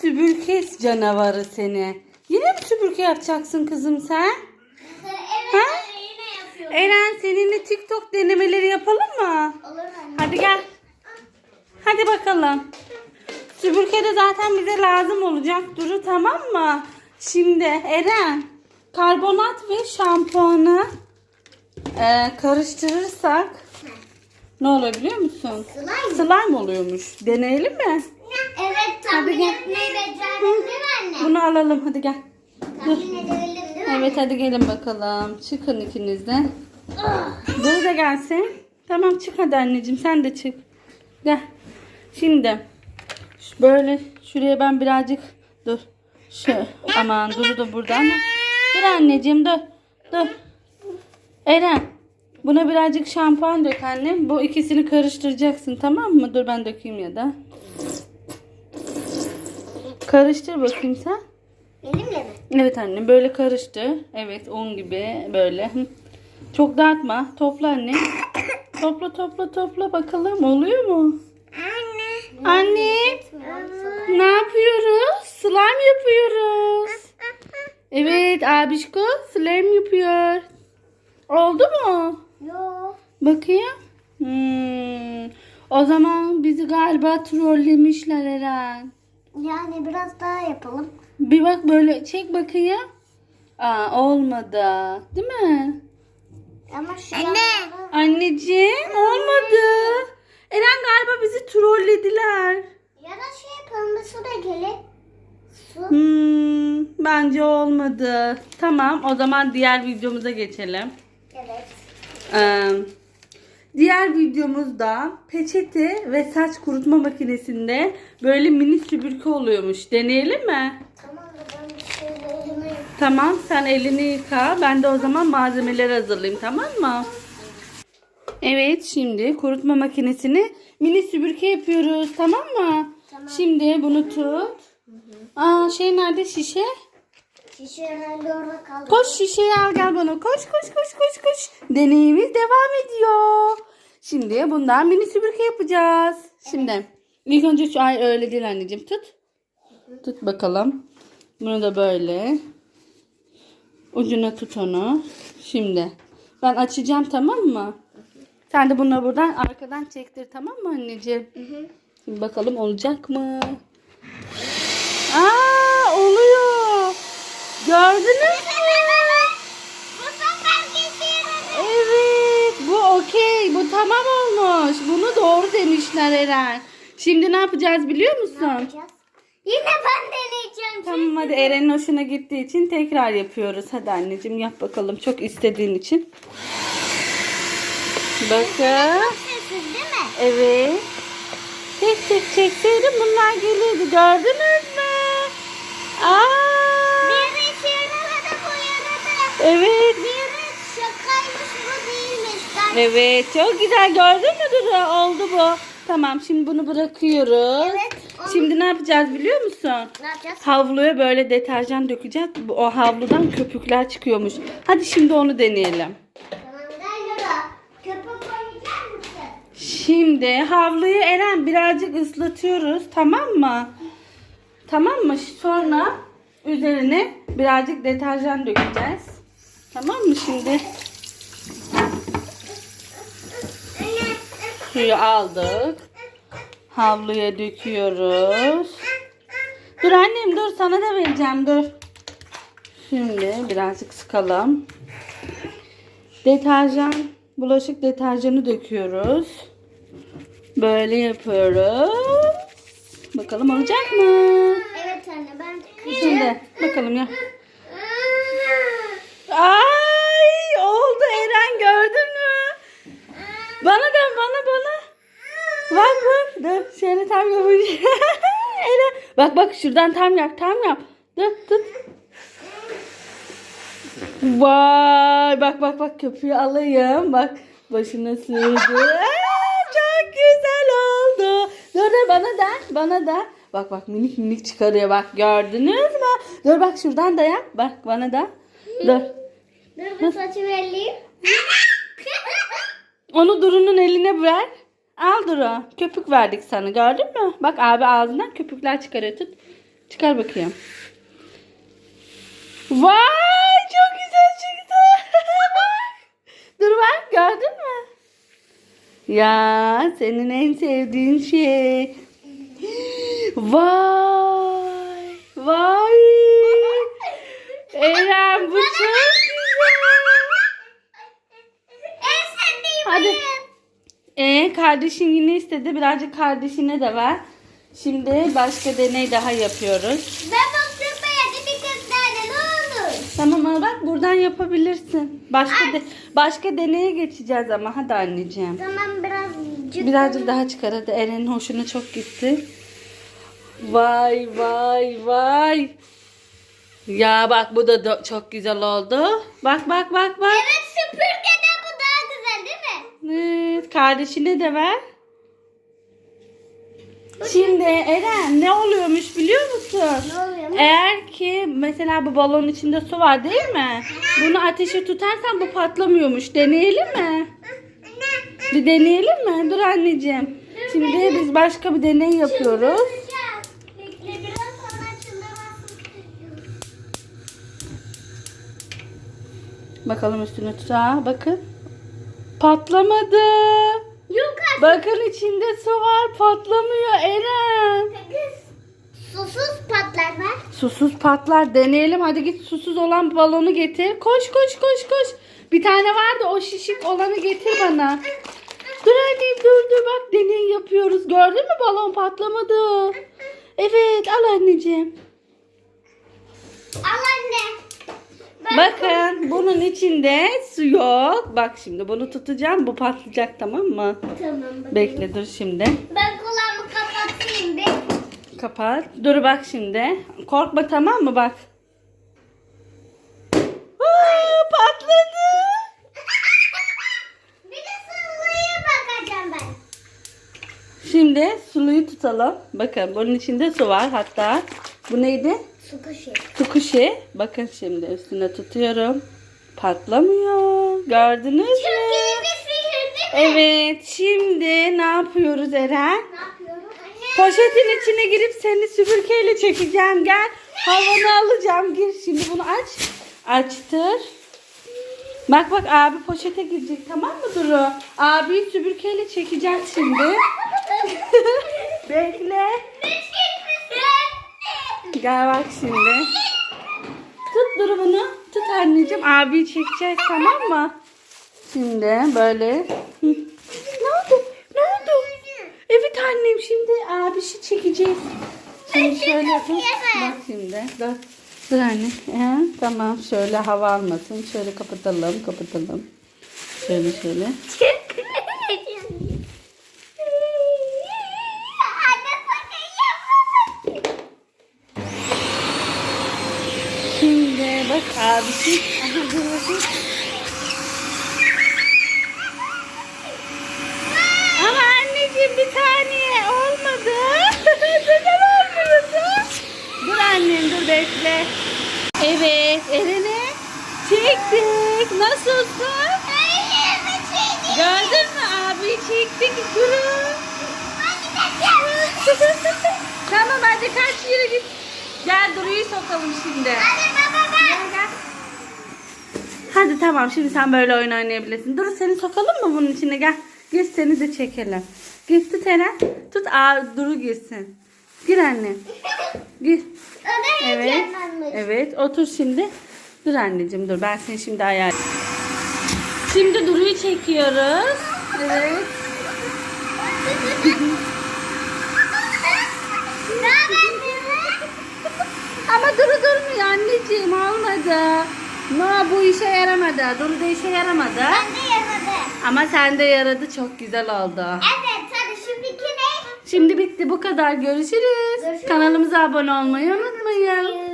sübürke canavarı seni. Yine mi sübürke yapacaksın kızım sen? Evet Ha? yine yapıyorum. Eren seninle TikTok denemeleri yapalım mı? Olur anne. Hadi gel. Hadi bakalım. Süpürge de zaten bize lazım olacak Duru tamam mı? Şimdi Eren karbonat ve şampuanı e, karıştırırsak ne olur biliyor musun? Slime. Slime oluyormuş. Deneyelim mi? Evet tahmin gel. etmeyi değil mi anne? Bunu alalım hadi gel. Tahmin edebildim değil mi? Evet hadi gelin bakalım. Çıkın ikiniz de. Ah. Duru da gelsin. Tamam çık hadi anneciğim sen de çık. Gel. Şimdi böyle şuraya ben birazcık dur. Şu aman Duru da burada ama. Dur anneciğim dur. Dur. Eren buna birazcık şampuan dök annem. Bu ikisini karıştıracaksın tamam mı? Dur ben dökeyim ya da. Karıştır bakayım sen. Benimle mi? Evet annem böyle karıştı. Evet un gibi böyle. Çok dağıtma. Topla anne. Topla topla topla bakalım oluyor mu? Anne. Anne ne yapıyoruz? Slime yapıyoruz. Evet abişko slime yapıyor. Oldu mu? Yok. Bakayım. Hmm. O zaman bizi galiba trollemişler Eren. Yani biraz daha yapalım. Bir bak böyle çek bakayım. Aa olmadı. Değil mi? Ama şu Anne. Anneciğim olmadı. Eren galiba bizi trollediler. Ya da şey yapalım su da gelin. Su. Hmm, bence olmadı. Tamam o zaman diğer videomuza geçelim. Evet. Ee, diğer videomuzda peçete ve saç kurutma makinesinde böyle mini süpürge oluyormuş. Deneyelim mi? Tamam da ben bir şeylerimi... Tamam sen elini yıka. Ben de o zaman malzemeleri hazırlayayım tamam mı? Evet şimdi kurutma makinesini mini süpürge yapıyoruz tamam mı? Tamam. Şimdi bunu tut. Aa şey nerede şişe? Şişe herhalde orada kaldı. Koş şişeyi al gel bana. Koş koş koş koş koş. Deneyimiz devam ediyor. Şimdi bundan mini süpürge yapacağız. Şimdi ilk önce şu ay öyle değil anneciğim tut. Tut bakalım. Bunu da böyle. Ucuna tut onu. Şimdi ben açacağım tamam mı? Sen de bunu buradan arkadan çektir tamam mı anneciğim? Şimdi bakalım olacak mı? Aa oluyor. Gördünüz mü? Okey bu tamam olmuş. Bunu doğru demişler Eren. Şimdi ne yapacağız biliyor musun? Yine ben deneyeceğim. Tamam hadi Eren'in hoşuna gittiği için tekrar yapıyoruz. Hadi anneciğim yap bakalım çok istediğin için. Bakın. Sessiz değil mi? Evet. Tek tek çekseydim bunlar gelirdi. Gördünüz mü? Aa. Evet çok güzel gördün mü Duru? Oldu bu. Tamam şimdi bunu bırakıyoruz. Evet, onu- Şimdi ne yapacağız biliyor musun? Ne yapacağız? Havluya böyle deterjan dökeceğiz. O havludan köpükler çıkıyormuş. Hadi şimdi onu deneyelim. Şimdi havluyu Eren birazcık ıslatıyoruz. Tamam mı? Tamam mı? Sonra üzerine birazcık deterjan dökeceğiz. Tamam mı şimdi? Suyu aldık. Havluya döküyoruz. Dur annem dur sana da vereceğim dur. Şimdi birazcık sıkalım. Deterjan, bulaşık deterjanı döküyoruz. Böyle yapıyoruz. Bakalım olacak mı? Evet anne ben Şimdi bakalım ya. Ay oldu Eren gördün mü? Bana dön bana bana. Bak bak dur şöyle tam yapacağım. Eren bak bak şuradan tam yap tam yap. Dur tut. Vay bak bak bak köpüğü alayım. Bak başına sürdü. Çok güzel oldu. Dur dur bana da bana da. Bak bak minik minik çıkarıyor bak gördünüz mü? Dur bak şuradan da yap. Bak bana da. Dur. Dur bir saçı vereyim. Onu Duru'nun eline ver. Al Duru. Köpük verdik sana gördün mü? Bak abi ağzından köpükler çıkarıyor tut. Çıkar bakayım. Vay çok güzel çıktı. Dur bak gördün mü? Ya senin en sevdiğin şey. Vay. Vay. Eren bu çok güzel. En sevdiğim Hadi. Ee, kardeşin yine istedi. Birazcık kardeşine de ver. Şimdi başka deney daha yapıyoruz. Ben bastırmaya bir kız nerede ne olur? Tamam al bak buradan yapabilirsin. Başka de, başka deneye geçeceğiz ama hadi anneciğim. Tamam birazcık. Birazcık daha çıkar hadi Eren'in hoşuna çok gitti. Vay vay vay. Ya bak bu da do- çok güzel oldu. Bak bak bak bak. Evet süpürgede bu daha güzel değil mi? Evet, kardeşine de ver. Şimdi Eren ne oluyormuş biliyor musun? Ne oluyor? Eğer ki mesela bu balonun içinde su var değil mi? Bunu ateşe tutarsan bu patlamıyormuş. Deneyelim mi? Bir deneyelim mi? Dur anneciğim. Şimdi biz başka bir deney yapıyoruz. Bakalım üstüne tuta. Bakın. Patlamadı. Yok artık. Bakın içinde su var. Patlamıyor Eren. Kız. Susuz patlar var. Susuz patlar. Deneyelim. Hadi git susuz olan balonu getir. Koş koş koş koş. Bir tane vardı o şişik olanı getir bana. Dur annem dur dur bak deney yapıyoruz. Gördün mü balon patlamadı. Evet al anneciğim. Al anne. Bakın bunun içinde su yok. Bak şimdi bunu tutacağım. Bu patlayacak tamam mı? Tamam bakayım. Bekle dur şimdi. Ben kulağımı kapatayım bir. Kapat. Dur bak şimdi. Korkma tamam mı bak. Aa, patladı. bir de sallaya bakacağım ben. Şimdi suluyu tutalım. Bakın bunun içinde su var hatta. Bu neydi? Su kuşu. Su kuşu. Bakın şimdi üstüne tutuyorum. Patlamıyor. Gördünüz Çok mü? iyi bir sihir değil mi? Evet. Şimdi ne yapıyoruz Eren? Ne yapıyorum? Anne. Poşetin içine girip seni süpürgeyle çekeceğim. Gel. Havanı alacağım. Gir şimdi bunu aç. Açtır. Bak bak abi poşete girecek tamam mı Duru? Abi süpürgeyle çekeceğiz şimdi. Bekle. Gel bak şimdi. Tut Duru bunu. Tut anneciğim. Abi çekeceğiz tamam mı? Şimdi böyle. Ne oldu? Ne oldu? Evet annem şimdi abişi çekeceğiz. Şimdi şöyle. Bak şimdi. Dur. Dur anne. Ee, tamam şöyle hava almasın. Şöyle kapatalım kapatalım. Şöyle şöyle. Anne sakın yapma. Şimdi bakayım. Ama anneciğim bir saniye olmadı. Neden olmuyordu? Dur annem dur bekle. Evet Eren'e çektik. Nasılsın? Gördün mü abi çektik. Durun. tamam hadi kaç yere git. Gel Duru'yu sokalım şimdi. Gel gel. Hadi tamam şimdi sen böyle oyun oynayabilirsin. Dur seni sokalım mı bunun içine gel. Gir seni de çekelim. Gir tut. Tut aa Duru girsin. Gir anne. Gir. Evet. Evet otur şimdi. Dur anneciğim dur ben seni şimdi ayar. Şimdi Duru'yu çekiyoruz. Evet. Ama Duru durmuyor anneciğim olmadı. No bu işe yaramadı. Duru da işe yaramadı. Ama sende yaradı çok güzel oldu. Evet hadi şu bikini. Şimdi bitti bu kadar görüşürüz. Görüşürüz. Kanalımıza abone olmayı unutmayın.